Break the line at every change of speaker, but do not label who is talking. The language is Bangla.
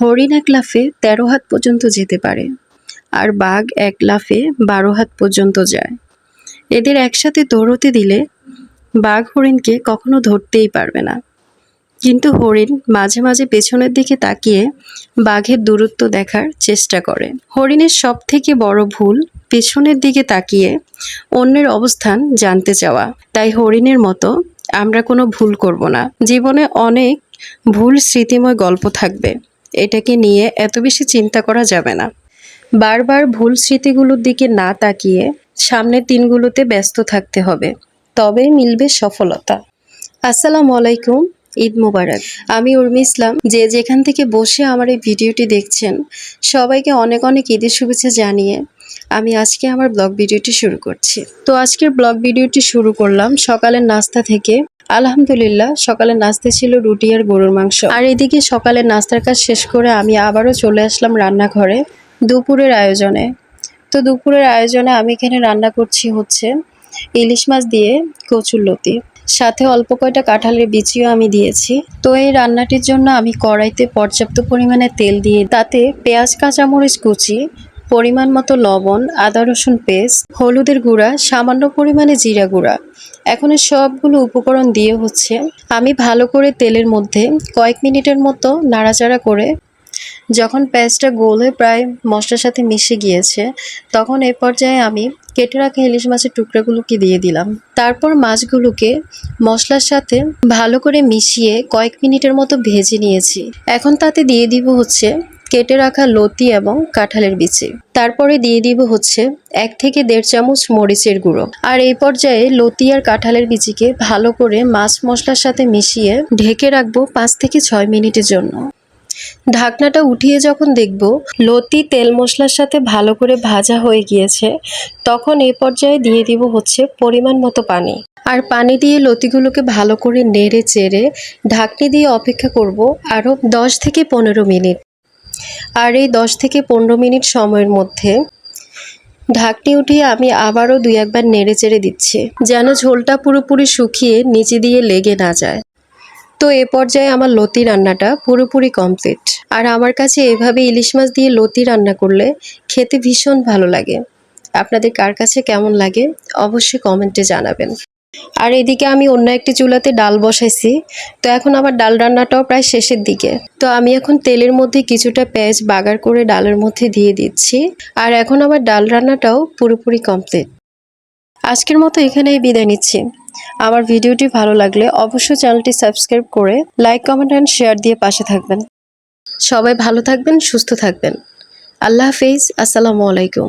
হরিণ এক লাফে তেরো হাত পর্যন্ত যেতে পারে, আর বাঘ এক লাফে বারো হাত পর্যন্ত যায়। এদের একসাথে দৌড়তে দিলে বাঘ হরিণকে কখনো ধরতেই পারবে না। কিন্তু হরিণ মাঝে মাঝে পেছনের দিকে তাকিয়ে বাঘের দূরত্ব দেখার চেষ্টা করে। হরিণের সব থেকে বড় ভুল পেছনের দিকে তাকিয়ে অন্যের অবস্থান জানতে চাওয়া। তাই হরিণের মতো আমরা কোনো ভুল করব না। জীবনে অনেক ভুল স্মৃতিময় গল্প থাকবে। এটাকে নিয়ে এত বেশি চিন্তা করা যাবে না। বারবার ভুল স্মৃতিগুলোর দিকে না তাকিয়ে সামনের দিনগুলোতে ব্যস্ত থাকতে হবে, তবেই মিলবে সফলতা। আসসালামু আলাইকুম, ঈদ মোবারক। আমি উর্মি ইসলাম। যে যেখান থেকে বসে আমার এই ভিডিওটি দেখছেন, সবাইকে অনেক অনেক ঈদের শুভেচ্ছা জানিয়ে আমি আজকে আমার ব্লগ ভিডিওটি শুরু করছি। তো আজকের ব্লগ ভিডিওটি শুরু করলাম সকালের নাস্তা থেকে আলহামদুলিল্লাহ, সকালে নাস্তা ছিল রুটি আর গরুর মাংস। আর এদিকে সকালে নাস্তার কাজ শেষ করে আমি আবারও চলে আসলাম রান্নাঘরে দুপুরের আয়োজনে। তো দুপুরের আয়োজনে আমি এখানে রান্না করছি হচ্ছে ইলিশ মাছ দিয়ে কচুর লতি। সাথে অল্প কয়টা কাঁঠালের বিচিও আমি দিয়েছি। তো এই রান্নাটির জন্য আমি কড়াইতে পর্যাপ্ত পরিমাণে তেল দিয়ে, তাতে পেঁয়াজ, কাঁচামরিচ কুচি পরিমাণ মতো লবণ, আদা, রসুন পেস্ট, হলুদের গুঁড়া, সামান্য পরিমাণে জিরা গুঁড়া। এখন সবগুলো উপকরণ দিয়ে হচ্ছে আমি ভালো করে তেলের মধ্যে কয়েক মিনিটের মতো নাড়াচাড়া করে যখন পেঁয়াজটা গোল হয়ে প্রায় মশলার সাথে মিশে গিয়েছে, তখন এ পর্যায়ে আমি কেটে রাখা ইলিশ মাছের টুকরাগুলোকে দিয়ে দিলাম। তারপর মাছগুলোকে মশলার সাথে ভালো করে মিশিয়ে কয়েক মিনিটের মতো ভেজে নিয়েছি। এখন তাতে দিয়ে দিব হচ্ছে কেটে রাখা লতি এবং কাঁঠালের বিচি। তারপরে দিয়ে দিব হচ্ছে এক থেকে দেড় চামচ মরিচের গুঁড়ো। আর এই পর্যায়ে লতি আর কাঁঠালের বিচিকে ভালো করে মাছ মশলার সাথে মিশিয়ে ঢেকে রাখব পাঁচ থেকে ছয় মিনিটের জন্য। ঢাকনাটা উঠিয়ে যখন দেখব লতি তেল মশলার সাথে ভালো করে ভাজা হয়ে গিয়েছে, তখন এই পর্যায়ে দিয়ে দিব হচ্ছে পরিমাণ মতো পানি। আর পানি দিয়ে লতিগুলোকে ভালো করে নেড়ে চেড়ে ঢাকনি দিয়ে অপেক্ষা করব আরও দশ থেকে পনেরো মিনিট। আর এই দশ থেকে পনেরো মিনিট সময়ের মধ্যে ঢাকটি উঠিয়ে আমি আবারও দুই একবার নেড়ে চেড়ে দিচ্ছি, যেন ঝোলটা পুরোপুরি শুকিয়ে নিচে দিয়ে লেগে না যায়। তো এ পর্যায়ে আমার লতি রান্নাটা পুরোপুরি কমপ্লিট। আর আমার কাছে এভাবে ইলিশ মাছ দিয়ে লতি রান্না করলে খেতে ভীষণ ভালো লাগে। আপনাদের কার কাছে কেমন লাগে, অবশ্যই কমেন্টে জানাবেন। আর এদিকে আমি অন্য একটি চুলাতে ডাল বসাইছি। তো এখন আমার ডাল রান্নাটাও প্রায় শেষের দিকে। তো আমি এখন তেলের মধ্যে কিছুটা পেঁয়াজ বাগার করে ডালের মধ্যে দিয়ে দিচ্ছি। আর এখন আমার ডাল রান্নাটাও পুরোপুরি কমপ্লিট। আজকের মতো এখানেই বিদায় নিচ্ছি। আমার ভিডিওটি ভালো লাগলে অবশ্যই চ্যানেলটি সাবস্ক্রাইব করে লাইক, কমেন্ট অ্যান্ড শেয়ার দিয়ে পাশে থাকবেন। সবাই ভালো থাকবেন, সুস্থ থাকবেন। আল্লাহ হাফিজ, আসসালামু আলাইকুম।